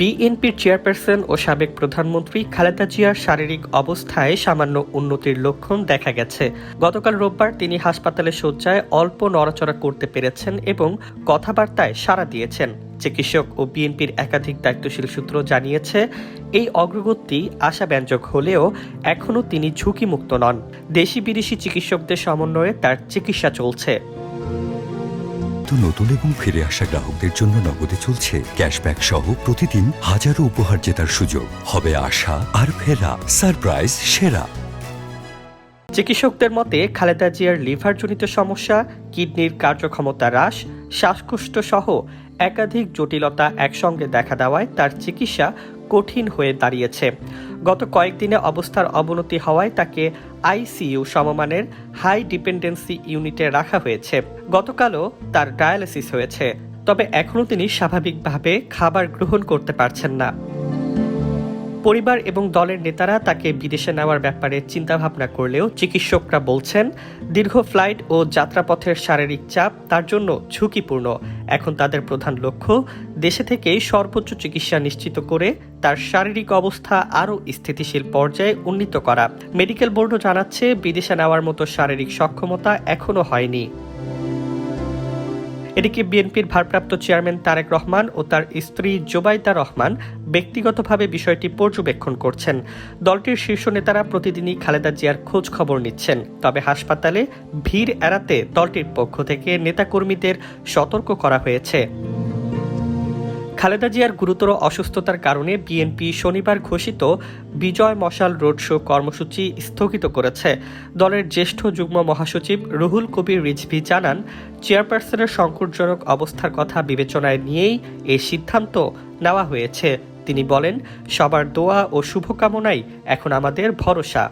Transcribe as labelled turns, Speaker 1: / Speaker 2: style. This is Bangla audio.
Speaker 1: বিএনপির চেয়ারপারসন ও সাবেক প্রধানমন্ত্রী খালেদা জিয়ার শারীরিক অবস্থায় সামান্য উন্নতির লক্ষণ দেখা গেছে। গতকাল রোববার তিনি হাসপাতালে শয্যায় অল্প নড়াচড়া করতে পেরেছেন এবং কথাবার্তায় সাড়া দিয়েছেন। চিকিৎসক ও বিএনপির একাধিক দায়িত্বশীল সূত্র জানিয়েছে, এই অগ্রগতি আশাব্যঞ্জক হলেও এখনও তিনি ঝুঁকিমুক্ত নন। দেশি বিদেশি চিকিৎসকদের সমন্বয়ে তার চিকিৎসা চলছে।
Speaker 2: তো নতুন এবং ফিরে আসা গ্রাহকদের জন্য নগদে চলছে ক্যাশব্যাক সহ প্রতিদিন হাজারো উপহার জেতার সুযোগ। হবে আশা আর ফেরা, সারপ্রাইজ, সেরা।
Speaker 1: চিকিৎসকদের মতে, খালেদা জিয়ার লিভারজনিত সমস্যা, কিডনির কার্যক্ষমতা হ্রাস, শ্বাসকষ্ট সহ একাধিক জটিলতা একসঙ্গে দেখা দেওয়ায় তার চিকিৎসা কঠিন হয়ে দাঁড়িয়েছে। গত কয়েকদিনে অবস্থার অবনতি হওয়ায় তাকে আইসিইউ সমমানের হাই ডিপেন্ডেন্সি ইউনিটে রাখা হয়েছে। গতকালও তার ডায়ালিসিস হয়েছে। তবে এখনও তিনি স্বাভাবিকভাবে খাবার গ্রহণ করতে পারছেন না। পরিবার এবং দলের নেতারা তাকে বিদেশে নেওয়ার ব্যাপারে চিন্তাভাবনা করলেও চিকিৎসকরা বলছেন, দীর্ঘ ফ্লাইট ও যাত্রাপথের শারীরিক চাপ তার জন্য ঝুঁকিপূর্ণ। এখন তাদের প্রধান লক্ষ্য দেশে থেকেই সর্বোচ্চ চিকিৎসা নিশ্চিত করে তার শারীরিক অবস্থা আরও স্থিতিশীল পর্যায়ে উন্নীত করা। মেডিকেল বোর্ডও জানাচ্ছে, বিদেশে নেওয়ার মতো শারীরিক সক্ষমতা এখনও হয়নি। এদিকে বিএনপির ভারপ্রাপ্ত চেয়ারম্যান তারেক রহমান ও তার স্ত্রী জোবাইদা রহমান ব্যক্তিগতভাবে বিষয়টি পর্যবেক্ষণ করছেন। দলটির শীর্ষ নেতারা প্রতিদিনই খালেদা জিয়ার খোঁজ খবর নিচ্ছেন। তবে হাসপাতালে ভিড় এড়াতে দলটির পক্ষ থেকে নেতাকর্মীদের সতর্ক করা হয়েছে। খালেদা জিয়ার গুরুতর অসুস্থতার কারণে বিএনপি শনিবার ঘোষিত বিজয় মশাল রোড শো কর্মসূচি স্থগিত করেছে। দলের জ্যেষ্ঠ যুগ্ম মহাসচিব রুহুল কবির রিজভি জানান, চেয়ারপারসনের সংকটজনক অবস্থার কথা বিবেচনায় নিয়েই এই সিদ্ধান্ত নেওয়া হয়েছে। তিনি বলেন, সবার দোয়া ও শুভকামনাই এখন আমাদের ভরসা।